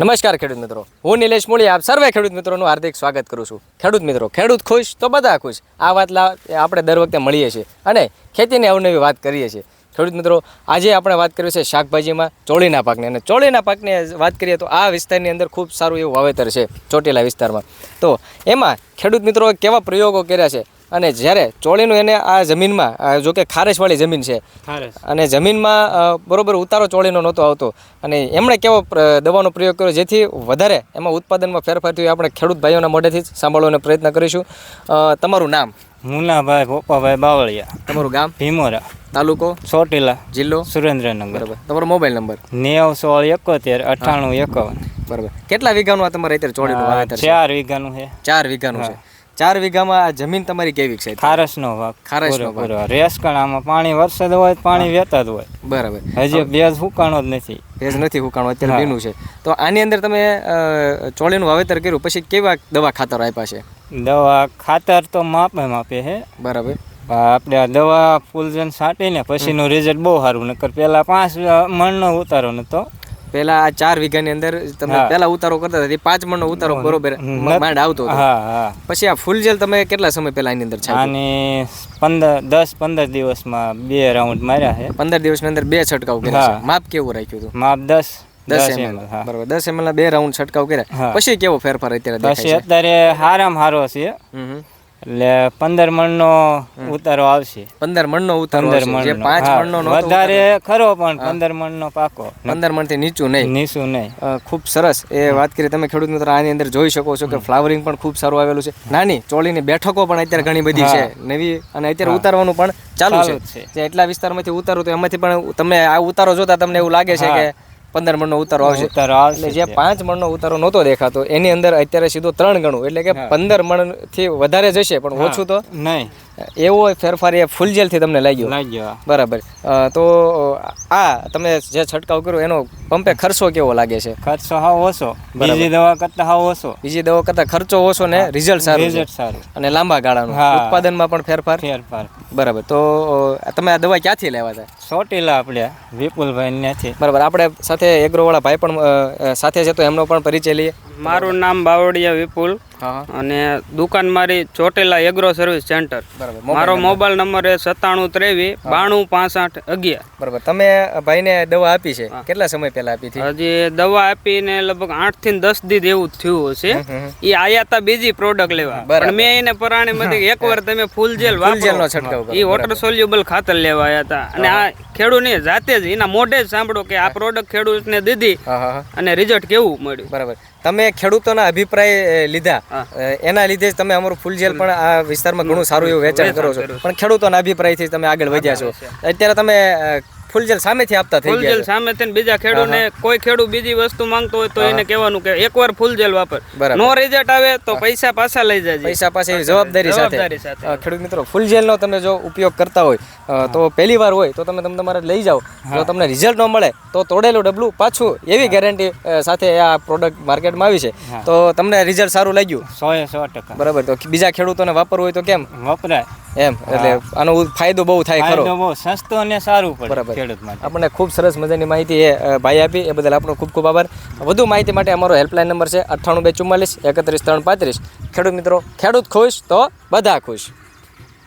નમસ્કાર ખેડૂત મિત્રો. હું નિલેશ મૂળી, આપ સર્વે ખેડૂત મિત્રોનું હાર્દિક સ્વાગત કરું છું. ખેડૂત મિત્રો, ખેડૂત ખુશ તો બધા ખુશ. આ વાત આપણે દર વખતે મળીએ છીએ અને ખેતીની અવનવી વાત કરીએ છીએ. ખેડૂત મિત્રો, આજે આપણે વાત કરીએ છીએ શાકભાજીમાં ચોળીના પાકની. અને ચોળીના પાકની વાત કરીએ તો આ વિસ્તારની અંદર ખૂબ સારું એવું વાવેતર છે ચોટીલા વિસ્તારમાં. તો એમાં ખેડૂત મિત્રો કેવા પ્રયોગો કર્યા છે? અને જ્યારે ચોળીનું એને આ જમીનમાં આ જો કે ખારેશવાળી જમીન છે અને જમીનમાં બરોબર ઉતારો ચોળીનો નહોતો આવતો. અને એમણે કેવો દવાનો પ્રયોગ કર્યો જેથી વધારે એમાં ઉત્પાદનમાં ફેરફાર થયો. આપણે ખેડૂત ભાઈઓના મોઢેથી જ સાંભળવાનો પ્રયત્ન કરીશું. તમારું નામ? મુનાભાઈ પોપાભાઈ બાવળિયા. તમારું ગામ? ભીમોરા. તાલુકો? ચોટીલા. જિલ્લો? સુરેન્દ્રનગર. બરાબર. તમારો મોબાઈલ નંબર? નેવ સોળ એકોતેર અઠ્ઠાણું એકાવન. બરાબર. કેટલા વીઘાનું આ તમારે અત્યારે ચોળીનું વાવેતર ચાર વીઘાનું છે. ચાર વીઘાનું છે. ચાર વીઘામાં આ જમીન તમારી કેવી છે? ખારસનો ભાગ. ખારસનો પૂરો રેસકણામાં પાણી વરસાદ હોય પાણી વહેતા જ હોય. બરાબર. હજી ભેજ હુકાણો જ નથી. ભેજ નથી હુકાણો અત્યારે ભીનું છે. તો આની અંદર તમે ચોળીનું વાવેતર કર્યું પછી કેવા દવા ખાતર આપ્યા છે? દવા ખાતર તો માપે માપે છે બરાબર. આપણે આ દવા ફૂલજન છાંટીને પછીનું રિઝલ્ટ બહુ સારું નકર પહેલાં પાંચ મણનો ઉતારો નતો. પેલા આ ચાર વીઘાની અંદર તમે પેલા ઉતારો કરતા હતા પાંચ મણનો ઉતારો બરોબર માંડ આવતો પછી આ ફૂલ જેલ તમે કેટલા સમય પહેલા એની અંદર અને પંદર દસ પંદર દિવસમાં બે રાઉન્ડ માર્યા છે. પંદર દિવસની અંદર બે છંટકાવ કર્યા માપ કેવું રાખ્યું હતું? માપ દસ દસ એમએલ બરોબર દસ એમએલ ના બે રાઉન્ડ છંટકાવ કર્યા. પછી કેવો ફેરફાર અત્યારે અત્યારે હારામ હારો છે. એટલે પંદર મણનો ઉતારો આવશે. પંદર મણનો ઉતારો જે પાંચ મણનો વધારે ખરો પણ પંદર મણનો પાકો. પંદર મણથી નીચું નહીં. નીચું નહીં. ખૂબ સરસ. એ વાત કરી તમે ખેડૂત મિત્રો આની અંદર જોઈ શકો છો કે ફ્લાવરિંગ પણ ખૂબ સારું આવેલું છે. નાની ચોળીની બેઠકો પણ અત્યારે ઘણી બધી છે. નવી અને અત્યારે ઉતારવાનું પણ ચાલુ છે. જ એટલા વિસ્તારમાંથી ઉતારો તો એમાંથી પણ તમે આ ઉતારો જોતા તમને એવું લાગે છે કે પંદર મણનો ઉતારો આવશે. ઉતારો આવશે એટલે જે પાંચ મણનો ઉતારો નહોતો દેખાતો એની અંદર અત્યારે સીધો ત્રણ ગણું એટલે કે પંદર મણથી વધારે જશે પણ ઓછું તો? નહીં. એવો ફેરફાર એ ફૂલ જેલથી તમને લાગ્યો? લાગ્યો બરાબર. તો આ તમે જે છંટકાવ કર્યો એનો પંપે ખર્ચો કેવો લાગે છે? ખર્ચો હા ઓછો. બીજી દવા કરતા હા ઓછો. બીજી દવા કરતા ખર્ચો ઓછો ને રિઝલ્ટ સારું રિઝલ્ટ સારું. અને લાંબા ગાળાનું. ઉત્પાદનમાં પણ ફેરફાર? ફેરફાર. બરાબર. તો તમે આ દવા ક્યાંથી લેવા હતા? ચોટીલા આપણે વિપુલભાઈ ત્યાંથી બરાબર, આપણે સાથે એગ્રોવાળા ભાઈ પણ સાથે છે તો એમનો પણ પરિચય લઈએ. મારું નામ બાવળિયા વિપુલ અને દુકાન મારી ચોટેલા એગ્રો સર્વિસ સેન્ટર. મારો મોબાઈલ નંબર એ સત્તાણું ત્રેવીસ બાણું પાસઠ અગિયાર. બરાબર તમે ભાઈને દવા આપી છે? કેટલા સમય પહેલા આપી હતી? હજી દવા આપીને લગભગ આઠથી દસ દી જેવું થયું હશે. એ આયા તા બીજી પ્રોડક્ટ લેવા. પણ મેં એને પરાણે માંથી એકવાર તમે ફૂલ જેલ જેલનો છંટકાવ એ વોટર સોલ્યુબલ ખાતર લેવા આવ્યા હતા અને આ ખેડૂતને જાતે જ એના મોઢે જ સાંભળો કે આ પ્રોડક્ટ ખેડૂતને દીધી અને રિઝલ્ટ કેવું મળ્યું. બરાબર. તમે ખેડૂતોના અભિપ્રાય લીધા. એના લીધે જ તમે અમારું ફૂલ જેલ પણ આ વિસ્તારમાં ઘણું સારું એવું વેચાણ કરો છો. પણ ખેડૂતોના અભિપ્રાયથી તમે આગળ વધ્યા છો. અત્યારે તમે અ, ફૂલ જેલ સામેથી આપતા થઈ ફૂલ ગયા જેલ સામે થઈને બીજા ખેડૂતને કોઈ ખેડૂત બીજી વસ્તુ માંગતો હોય તો એને કહેવાનું કે એકવાર ફૂલ જેલ વાપર. નો રિઝલ્ટ આવે તો પૈસા પાછા લઈ જાય પૈસા પાસે એવી જવાબદારી સાથે. ખેડૂત મિત્રો ફૂલજેલનો તમે જો ઉપયોગ કરતા હોય તો પહેલી વાર હોય તો તમે તમે તમારે લઈ જાઓ. જો તમને રિઝલ્ટ ન મળે તો તોડેલું ડબલું પાછું એવી ગેરંટી સાથે આ પ્રોડક્ટ માર્કેટમાં આવી છે. તો તમને રિઝલ્ટ સારું લાગ્યું? સો એ સો ટકા. બરાબર. તો બીજા ખેડૂતોને વાપરવું હોય તો કેમ? વપરાય. એમ એટલે આનો ફાયદો બહુ થાય ખરો. બહુ સસ્તો અને સારું પડે બરાબર. ખેડૂત માટે. આપણને ખૂબ સરસ મજાની માહિતી એ ભાઈ આપી એ બદલ આપણો ખૂબ ખૂબ આભાર. વધુ માહિતી માટે અમારો હેલ્પલાઇન નંબર છે અઠ્ઠાણું બે ચુમ્માલીસ એકત્રીસ ત્રણ પાંત્રીસ. ખેડૂત મિત્રો ખેડૂત ખુશ તો બધા ખુશ.